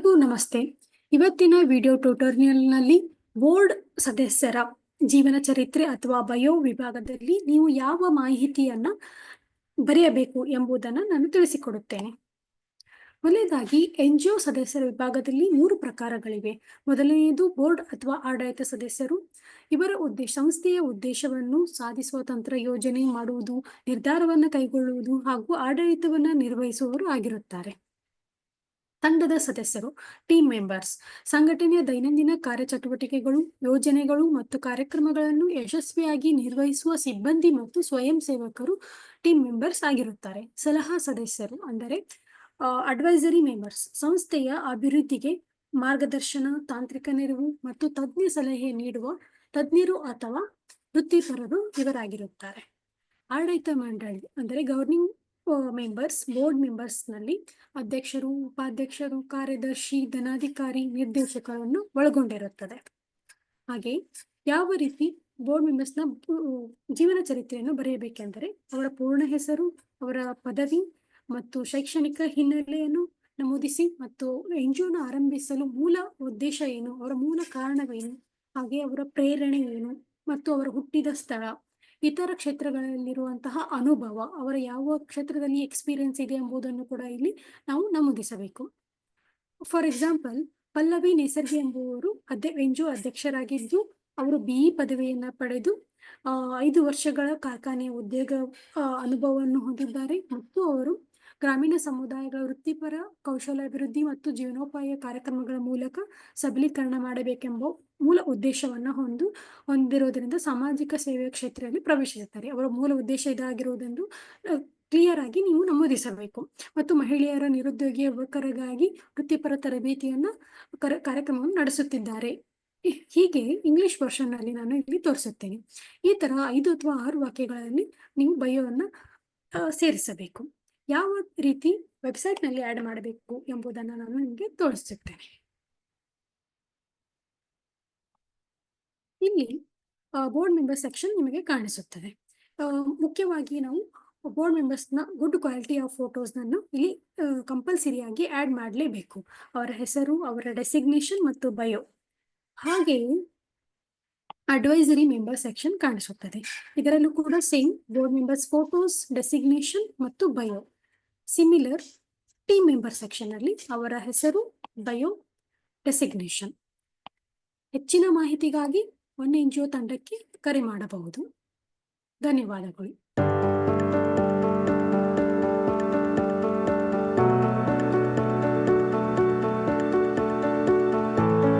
ಎಲ್ಲರಿಗೂ ನಮಸ್ತೆ. ಇವತ್ತಿನ ವಿಡಿಯೋ ಟ್ಯುಟೋರಿಯಲ್ನಲ್ಲಿ ಬೋರ್ಡ್ ಸದಸ್ಯರ ಜೀವನ ಚರಿತ್ರೆ ಅಥವಾ ಬಯೋ ವಿಭಾಗದಲ್ಲಿ ನೀವು ಯಾವ ಮಾಹಿತಿಯನ್ನ ಬರೆಯಬೇಕು ಎಂಬುದನ್ನು ನಾನು ತಿಳಿಸಿಕೊಡುತ್ತೇನೆ. ಮೊದಲನೇದಾಗಿ ಒ ಸದಸ್ಯರ ವಿಭಾಗದಲ್ಲಿ ಮೂರು ಪ್ರಕಾರಗಳಿವೆ. ಮೊದಲನೆಯದು ಬೋರ್ಡ್ ಅಥವಾ ಆಡಳಿತ ಸದಸ್ಯರು. ಇವರ ಉದ್ದೇಶ, ಸಂಸ್ಥೆಯ ಉದ್ದೇಶವನ್ನು ಸಾಧಿಸುವ ತಂತ್ರ ಯೋಜನೆ ಮಾಡುವುದು, ನಿರ್ಧಾರವನ್ನು ಕೈಗೊಳ್ಳುವುದು ಹಾಗೂ ಆಡಳಿತವನ್ನು ನಿರ್ವಹಿಸುವವರು ಆಗಿರುತ್ತಾರೆ. ತಂಡದ ಸದಸ್ಯರು ಟೀಮ್ ಮೆಂಬರ್ಸ್ ಸಂಘಟನೆಯ ದೈನಂದಿನ ಕಾರ್ಯಚಟುವಟಿಕೆಗಳು, ಯೋಜನೆಗಳು ಮತ್ತು ಕಾರ್ಯಕ್ರಮಗಳನ್ನು ಯಶಸ್ವಿಯಾಗಿ ನಿರ್ವಹಿಸುವ ಸಿಬ್ಬಂದಿ ಮತ್ತು ಸ್ವಯಂ ಸೇವಕರು ಟೀಮ್ ಮೆಂಬರ್ಸ್ ಆಗಿರುತ್ತಾರೆ. ಸಲಹಾ ಸದಸ್ಯರು ಅಂದರೆ ಅಡ್ವೈಸರಿ ಮೆಂಬರ್ಸ್ ಸಂಸ್ಥೆಯ ಅಭಿವೃದ್ಧಿಗೆ ಮಾರ್ಗದರ್ಶನ, ತಾಂತ್ರಿಕ ನೆರವು ಮತ್ತು ತಜ್ಞ ಸಲಹೆ ನೀಡುವ ತಜ್ಞರು ಅಥವಾ ವೃತ್ತಿಪರರು ಇವರಾಗಿರುತ್ತಾರೆ. ಆಡಳಿತ ಮಂಡಳಿ ಅಂದರೆ ಗವರ್ನಿಂಗ್ ಮೆಂಬರ್ಸ್ ಬೋರ್ಡ್ ಮೆಂಬರ್ಸ್ನಲ್ಲಿ ಅಧ್ಯಕ್ಷರು, ಉಪಾಧ್ಯಕ್ಷರು, ಕಾರ್ಯದರ್ಶಿ, ಧನಾಧಿಕಾರಿ, ನಿರ್ದೇಶಕರನ್ನು ಒಳಗೊಂಡಿರುತ್ತದೆ. ಹಾಗೆ ಯಾವ ರೀತಿ ಬೋರ್ಡ್ ಮೆಂಬರ್ಸ್ನ ಜೀವನ ಚರಿತ್ರೆಯನ್ನು ಬರೆಯಬೇಕೆಂದರೆ ಅವರ ಪೂರ್ಣ ಹೆಸರು, ಅವರ ಪದವಿ ಮತ್ತು ಶೈಕ್ಷಣಿಕ ಹಿನ್ನೆಲೆಯನ್ನು ನಮೂದಿಸಿ ಮತ್ತು ಎನ್ ಎನ್ಜಿಒನ ಆರಂಭಿಸಲು ಮೂಲ ಉದ್ದೇಶ ಏನು, ಅವರ ಮೂಲ ಕಾರಣವೇನು, ಹಾಗೆ ಅವರ ಪ್ರೇರಣೆ ಏನು ಮತ್ತು ಅವರ ಹುಟ್ಟಿದ ಸ್ಥಳ ಇತರ ಕ್ಷೇತ್ರಗಳಲ್ಲಿರುವಂತಹ ಅನುಭವ, ಅವರ ಯಾವ ಕ್ಷೇತ್ರದಲ್ಲಿ ಎಕ್ಸ್ಪೀರಿಯನ್ಸ್ ಇದೆ ಎಂಬುದನ್ನು ಕೂಡ ಇಲ್ಲಿ ನಾವು ನಮೂದಿಸಬೇಕು. ಫಾರ್ ಎಕ್ಸಾಂಪಲ್ ಪಲ್ಲವಿ ನೇಸರ್ಗಿ ಎಂಬುವರು ಅಧ್ಯ ಎನ್ಜಿಒ ಅಧ್ಯಕ್ಷರಾಗಿದ್ದು, ಅವರು ಬಿಇ ಪದವಿಯನ್ನ ಪಡೆದು ಐದು ವರ್ಷಗಳ ಕಾರ್ಖಾನೆಯ ಉದ್ಯೋಗ ಅನುಭವವನ್ನು ಹೊಂದಿದ್ದಾರೆ. ಮತ್ತು ಅವರು ಗ್ರಾಮೀಣ ಸಮುದಾಯಗಳ ವೃತ್ತಿಪರ, ಕೌಶಲ್ಯಾಭಿವೃದ್ಧಿ ಮತ್ತು ಜೀವನೋಪಾಯ ಕಾರ್ಯಕ್ರಮಗಳ ಮೂಲಕ ಸಬಲೀಕರಣ ಮಾಡಬೇಕೆಂಬ ಮೂಲ ಉದ್ದೇಶವನ್ನ ಹೊಂದು, ಹೊಂದಿರೋದರಿಂದ ಸಾಮಾಜಿಕ ಸೇವೆಯ ಕ್ಷೇತ್ರದಲ್ಲಿ ಪ್ರವೇಶಿಸುತ್ತಾರೆ. ಅವರ ಮೂಲ ಉದ್ದೇಶ ಇದಾಗಿರುವುದೆಂದು ಕ್ಲಿಯರ್ ಆಗಿ ನೀವು ನಮೂದಿಸಬೇಕು. ಮತ್ತು ಮಹಿಳೆಯರ ನಿರುದ್ಯೋಗಿ ಯುವಕರಿಗಾಗಿ ವೃತ್ತಿಪರ ತರಬೇತಿಯನ್ನ ಕಾರ್ಯಕ್ರಮವನ್ನು ನಡೆಸುತ್ತಿದ್ದಾರೆ. ಹೀಗೆ ಇಂಗ್ಲಿಷ್ ವರ್ಷನ್ನಲ್ಲಿ ನಾನು ಇಲ್ಲಿ ತೋರಿಸುತ್ತೇನೆ. ಈ ತರ ಐದು ಅಥವಾ ಆರು ವಾಕ್ಯಗಳಲ್ಲಿ ನೀವು ಬಯೋವನ್ನ ಸೇರಿಸಬೇಕು. ಯಾವ ರೀತಿ ವೆಬ್ಸೈಟ್ನಲ್ಲಿ ಆಡ್ ಮಾಡಬೇಕು ಎಂಬುದನ್ನು ನಾನು ನಿಮಗೆ ತೋರಿಸುತ್ತೇನೆ. ಇಲ್ಲಿ ಬೋರ್ಡ್ ಮೆಂಬರ್ ಸೆಕ್ಷನ್ ನಿಮಗೆ ಕಾಣಿಸುತ್ತದೆ. ಮುಖ್ಯವಾಗಿ ನಾವು ಬೋರ್ಡ್ ಮೆಂಬರ್ಸ್ನ ಗುಡ್ ಕ್ವಾಲಿಟಿ ಆಫ್ ಫೋಟೋಸ್ ನನ್ನು ಇಲ್ಲಿ ಕಂಪಲ್ಸರಿಯಾಗಿ ಆಡ್ ಮಾಡಲೇಬೇಕು. ಅವರ ಹೆಸರು, ಅವರ ಡೆಸಿಗ್ನೇಷನ್ ಮತ್ತು ಬಯೋ ಹಾಗೆಯೇ ಅಡ್ವೈಸರಿ ಮೆಂಬರ್ ಸೆಕ್ಷನ್ ಕಾಣಿಸುತ್ತದೆ. ಇದರಲ್ಲೂ ಕೂಡ same board members photos designation ಮತ್ತು bio similar team member section ಅಲ್ಲಿ ಅವರ ಹೆಸರು ಬಯೋ ಡೆಸಿಗ್ನೇಷನ್ ಹೆಚ್ಚಿನ ಮಾಹಿತಿಗಾಗಿ ಒನ್ ಎನ್ ಜಿ ಒ ತಂಡಕ್ಕೆ ಕರೆ ಮಾಡಬಹುದು. ಧನ್ಯವಾದಗಳು.